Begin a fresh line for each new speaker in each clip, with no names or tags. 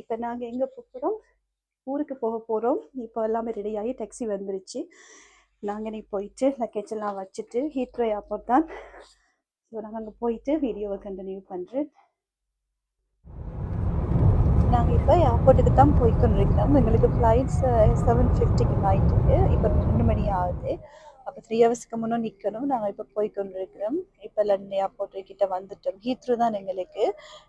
இப்போ நாங்கள் எங்கே போகிறோம் ஊருக்கு போக போகிறோம் இப்போ எல்லாமே ரெடி ஆகி டாக்ஸி வந்துருச்சு. நாங்கள் நீ போயிட்டு லக்கேஜ் எல்லாம் வச்சுட்டு ஹீத்ரோ ஏர்போர்ட் தான். ஸோ நாங்கள் அங்கே போயிட்டு வீடியோவை கண்டினியூ பண்ணுறேன் நாங்கள் இப்போ ஏர்போர்ட்டுக்கு தான் போய்க்கொண்டிருக்கிறோம். எங்களுக்கு ஃப்ளைட்ஸ் செவன் ஃபிஃப்டிக்கு நைட்டுக்கு இப்போ ரெண்டு மணி ஆகுது. அப்போ த்ரீ ஹவர்ஸ்க்கு முன்னே நிற்கணும் நாங்கள் இப்போ போய்க்கொண்டிருக்கிறோம். இப்போ லண்டன் ஏர்போர்ட் கிட்ட வந்துட்டோம். ஹீத்ரு தான் எங்களுக்கு.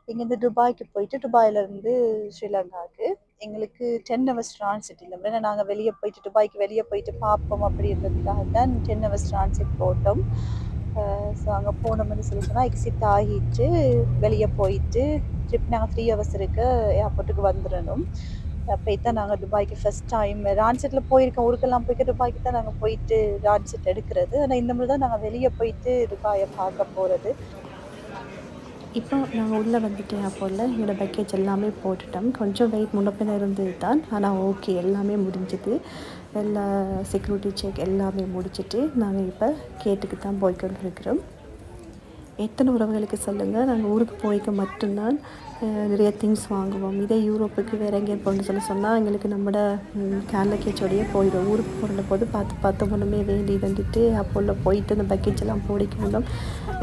இங்கேருந்து துபாய்க்கு போயிட்டு துபாயிலேருந்து ஸ்ரீலங்காவுக்கு. எங்களுக்கு டென் ஹவர்ஸ் ட்ரான்சிட் இல்லை ஏன்னா நாங்கள் வெளியே போயிட்டு துபாய்க்கு வெளியே போயிட்டு பார்ப்போம் அப்படின்றதுக்காக தான் டென் ஹவர்ஸ் ட்ரான்சிட் போட்டோம். ஸோ அங்கே போனோம்னு சொல்லி சொன்னால் எக்ஸிட் ஆகிட்டு வெளியே போயிட்டு ட்ரிப் நாங்கள் த்ரீ ஹவர்ஸ் இருக்க ஏர்போர்ட்டுக்கு வந்துடணும். அப்போ தான் நாங்கள் துபாய்க்கு ஃபஸ்ட் டைம் ரான்செட்டில் போயிருக்கோம். ஊருக்கெல்லாம் போய்க்க துபாய்க்கு தான் நாங்கள் போயிட்டு ரான்செட் எடுக்கிறது. ஆனால் இந்த மாதிரி தான் நாங்கள் வெளியே போயிட்டு துபாயை பார்க்க போகிறது
இப்போ நாங்கள் உள்ளே வந்துட்டேன் அப்போல என்னோடய பேக்கேஜ் எல்லாமே போட்டுட்டோம். கொஞ்சம் வெயிட் முன்னப்பின இருந்தது தான் ஆனால் ஓகே எல்லாமே முடிஞ்சுது. எல்லா செக்யூரிட்டி செக் எல்லாமே முடிச்சிட்டு நாங்கள் இப்போ கேட்டுக்கு தான் போய்க்கொண்டு இருக்கிறோம் எத்தனை உறவுகளுக்கு சொல்லுங்கள் நாங்கள் ஊருக்கு போய்க்க மட்டும்தான் நிறைய திங்ஸ் வாங்குவோம். இதே யூரோப்புக்கு வேறு எங்கேயும் போகணும்னு சொல்லி சொன்னால் எங்களுக்கு நம்மட கேன் லக்கேஜோடையே போயிடும். ஊருக்கு போகிற போது பார்த்து பார்த்து ஒன்றுமே வேண்டி வந்துட்டு அப்போல போயிட்டு அந்த பக்கெட்ஸ் எல்லாம் போடிக்கணும்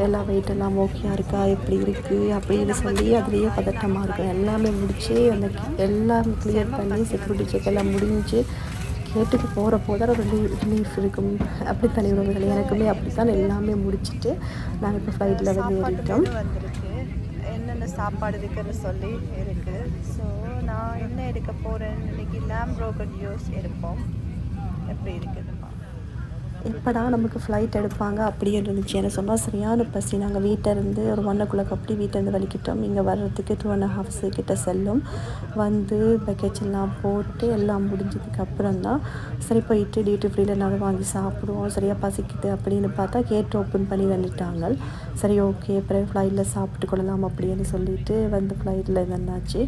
எல்லா வெயிட் எல்லாம் ஓகேயா இருக்கா? எப்படி இருக்குது அப்படின்னு சொல்லி அதுலேயே பதட்டமாக இருக்கும். எல்லாமே முடித்து அந்த எல்லாம் கிளியர் பண்ணி செக்யூரிட்டி செக் எல்லாம் முடிஞ்சு கேட்டுக்கு போகிற போது ஒரு ரிலீஃப் இருக்கும். அப்படி தனி உறவுகள் எனக்குமே அப்படி தான் எல்லாமே முடிச்சுட்டு நாங்கள் இப்போ ஃப்ளைட்டில் வந்து ஏறிட்டோம்
என்னென்ன சாப்பாடு இருக்குன்னு சொல்லி இருக்கு. ஸோ நான் என்ன எடுக்க போகிறேன் இன்னைக்கு லேம் ரோகன் யூஸ் எடுப்போம். எப்படி இருக்குதுப்பா
எப்படா நமக்கு ஃப்ளைட் எடுப்பாங்க அப்படின்னு இருந்துச்சு. எனக்கு சொன்னால் சரியான பசி. நாங்கள் வீட்டிலேருந்து ஒரு ஒன் ஓ கிளாக் அப்படி வீட்டிலேருந்து வலிக்கிட்டோம். இங்கே வர்றதுக்கு டூ அண்ட் ஹாஃப்ஸ் கிட்ட செல்லும். வந்து பேக்கேஜ் எல்லாம் போட்டு எல்லாம் முடிஞ்சதுக்கு அப்புறம் தான் சரி போயிட்டு டியூட்டி ஃப்ரீல நாங்கள் வாங்கி சாப்பிடுவோம். சரியாக பசிக்குது அப்படின்னு பார்த்தா கேட் ஓப்பன் பண்ணி வந்துட்டாங்க சரி ஓகே அப்புறம் ஃப்ளைட்டில் சாப்பிட்டு கொள்ளலாம் அப்படின்னு சொல்லிட்டு வந்து ஃப்ளைட்டில் வந்தாச்சு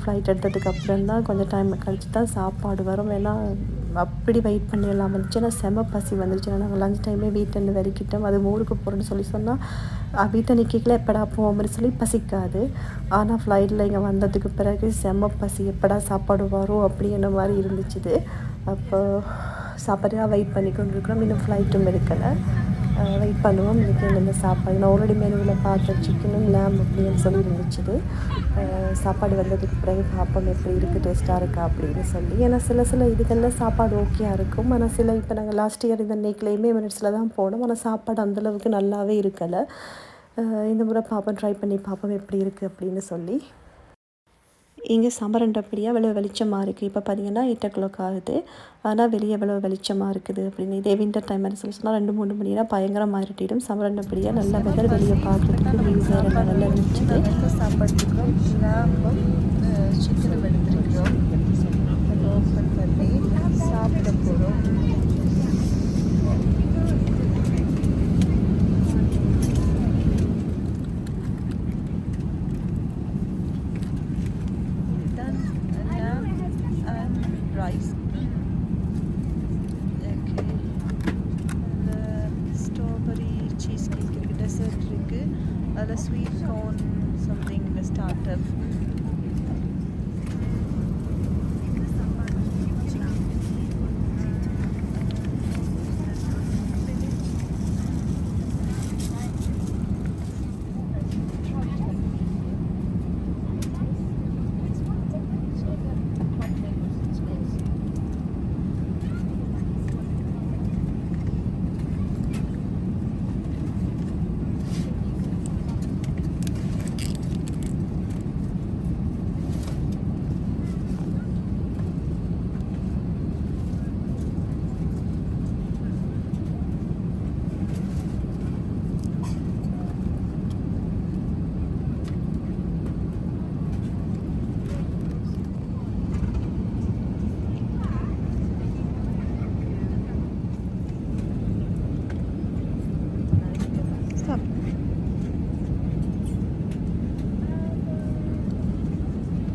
ஃப்ளைட் எடுத்ததுக்கு அப்புறம் தான் கொஞ்சம் டைம் கழிச்சு தான் சாப்பாடு வரும். ஏன்னா அப்படி வெயிட் பண்ணிடலாம். வந்துச்சு ஆனால் செம பசி வந்துருச்சு நாங்கள் லஞ்ச் டைமே வீட்டிலேருந்து வெறிக்கிட்டோம் அது ஊருக்கு போகிறோன்னு சொல்லி சொன்னால் வீட்டை நிற்கல எப்படா போவோம்னு சொல்லி பசிக்காது. ஆனால் ஃப்ளைட்டில் இங்கே வந்ததுக்கு பிறகு செம பசி எப்படா சாப்பாடு வரும்? அப்படின்ற மாதிரி இருந்துச்சுது. அப்போ சாப்பாடுலாம் வெயிட் பண்ணி கொண்டு இருக்கிறோம் இன்னும் ஃப்ளைட்டும் எடுக்கலை. வெயிட் பண்ணுவோம். இதுக்கு இந்த சாப்பாடு? நான் ஆல்ரெடி மெனுவில் பார்த்த சிக்கனும் லேம் அப்படின்னு சொல்லி இருந்துச்சு. சாப்பாடு வந்ததுக்கு பிறகு பார்ப்போம் எப்படி இருக்குது டேஸ்ட்டாக இருக்கா அப்படின்னு சொல்லி. ஏன்னா சில சில இதுகளில் சாப்பாடு ஓகேயாக இருக்கும். ஆனால் சில இப்போ நாங்கள் லாஸ்ட் இயர் இந்த நெக்லேயுமே மினிட்ஸில் தான் போனோம். ஆனால் சாப்பாடு அந்தளவுக்கு நல்லாவே இருக்கலை. இந்த முறை பார்ப்போம் ட்ரை பண்ணி பார்ப்போம் எப்படி இருக்குது அப்படின்னு சொல்லி. இங்கே சமரண்டப்படியாக வெளியே வெளிச்சமாக இருக்குது இப்போ பார்த்தீங்கன்னா எயிட் ஓ கிளாக் ஆகுது. ஆனால் வெளியே எவ்வளோ வெளிச்சமாக இருக்குது அப்படின்னு. இதே வின்டர் டைம் சொல்லி சொன்னால் ரெண்டு மூணு மணினா பயங்கரமாக இருட்டிடும். சமரண்டப்படியாக நல்ல வெதர் வெளியே பார்க்குறதுக்கு வியூ எல்லாம் நல்லா இருந்துச்சு
சாப்பாட்டுக்கும் சாப்பாடுக்கும் எடுத்துருக்கிறோம் ஓப்பன் பண்ணி சாப்பிட போகிறோம் start of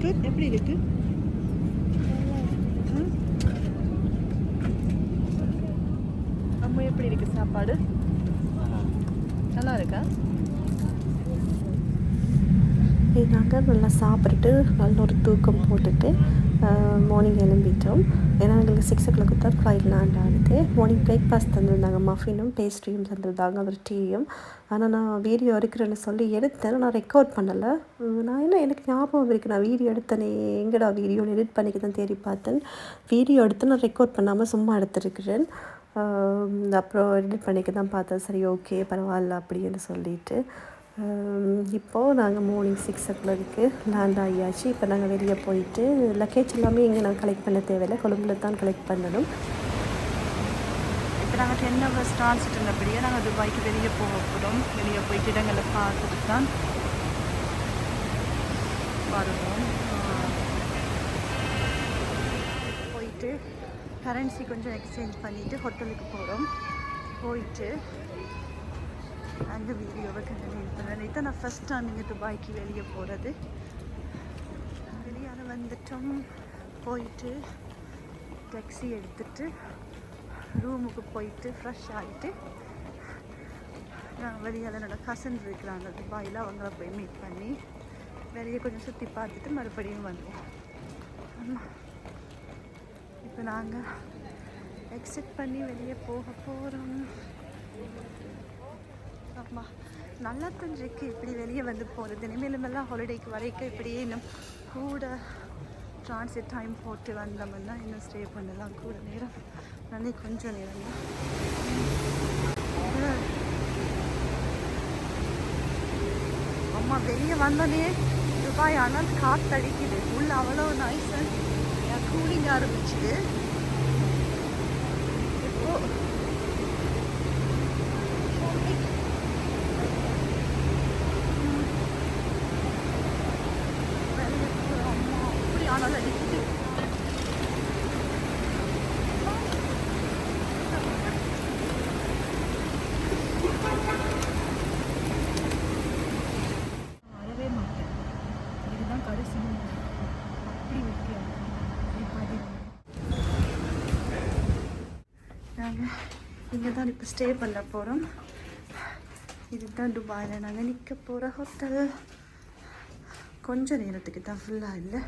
குட் எப்படி இருக்கு? ம்? அம்மா எப்படி இருக்கு சாப்பாடு? நல்லா இருக்கா?
நாங்கள் நல்லா சாப்பிட்டுட்டு நல்ல ஒரு தூக்கம் போட்டுட்டு மார்னிங் எழும்பிட்டோம். ஏன்னா எங்களுக்கு சிக்ஸ் ஓ கிளாக்கு தான் ஃப்ளைட் லேண்ட் ஆகுது மார்னிங் பிரேக்ஃபாஸ்ட் தந்திருந்தாங்க மஃபினும் பேஸ்ட்ரியும் தந்திருந்தாங்க ஒரு டீயும் ஆனால் நான் வீடியோ எடுக்கிறேன்னு சொல்லி எடுத்தேன் நான் ரெக்கார்ட் பண்ணலை. நான் என்ன எனக்கு ஞாபகம் இருக்குது நான் வீடியோ எடுத்தேனே எங்கடா வீடியோ எடிட் பண்ணிக்க தான் தேடி பார்த்தேன். வீடியோ எடுத்து நான் ரெக்கார்ட் பண்ணாமல் சும்மா எடுத்திருக்கிறேன். அப்புறம் எடிட் பண்ணிக்க தான் பார்த்தேன். சரி ஓகே பரவாயில்ல அப்படின்னு சொல்லிட்டு. இப்போது நாங்கள் morning six o'clock land ஆகியாச்சு. இப்போ நாங்கள் வெளியே போயிட்டு லக்கேஜ் எல்லாமே இங்கே நாங்கள் கலெக்ட் பண்ண தேவையில்லை. கொழும்புல தான் கலெக்ட் பண்ணணும்.
இப்போ நாங்கள் டென் ஹவர்ஸ் டிரான்சிட் இருந்தபடியே நாங்கள் துபாய்க்கு வெளியே போக போகிறோம் வெளியே போயிட்டு இடங்களை பார்த்துட்டு தான் வருவோம். போயிட்டு கரன்சி கொஞ்சம் எக்ஸ்சேஞ்ச் பண்ணிவிட்டு ஹோட்டலுக்கு போகிறோம் போயிட்டு அங்கே வீடியோவை கண்டினியூ பண்ணுறேன் இதான் நான் ஃபஸ்ட் டைம் இங்கே துபாய்க்கு வெளியே போகிறது வெளியால் வந்துட்டோம். போயிட்டு டாக்ஸி எடுத்துட்டு ரூமுக்கு போயிட்டு ஃப்ரெஷ் ஆகிட்டு நான் வெளியால் என்னோடய கசன் இருக்கிறாங்க துபாயில் அவங்கள போய் மீட் பண்ணி வெளியே கொஞ்சம் சுற்றி பார்த்துட்டு மறுபடியும் வந்தோம். இப்போ நாங்கள் எக்ஸிட் பண்ணி வெளியே போக போகிறோம் ஆமாம் நல்லா தான் இப்படி வெளியே வந்து போகிறது இனிமேலுமெல்லாம் ஹாலிடேக்கு வரைக்கும் இப்படியே இன்னும் கூட டிரான்சிட் டைம் போட்டு வந்தோம்னா இன்னும் ஸ்டே பண்ணலாம். கூட நேரம். நன்றி. கொஞ்சம் நேரம் தான். அம்மா வெளியே வந்தோடனே துபாய் ஆனால் காத்தடிக்குது. உள்ள அவ்வளோ நைஸ் கூலிங் ஆரம்பிச்சுது இப்போது வெளியே போகிறோம் அம்மா அப்படி ஆனால் அடிக்குது வரவே மாட்டேன் இதுதான் கடைசி மூணு. அப்படி வித்தியாசம் நாங்கள் இங்கே தான் இப்போ ஸ்டே பண்ண போகிறோம் இதுதான் துபாயில் நாங்கள் நிற்க போகிற ஹோட்டல் கொஞ்ச நேரத்துக்கு தான் ஃபுல்லாக இல்லை.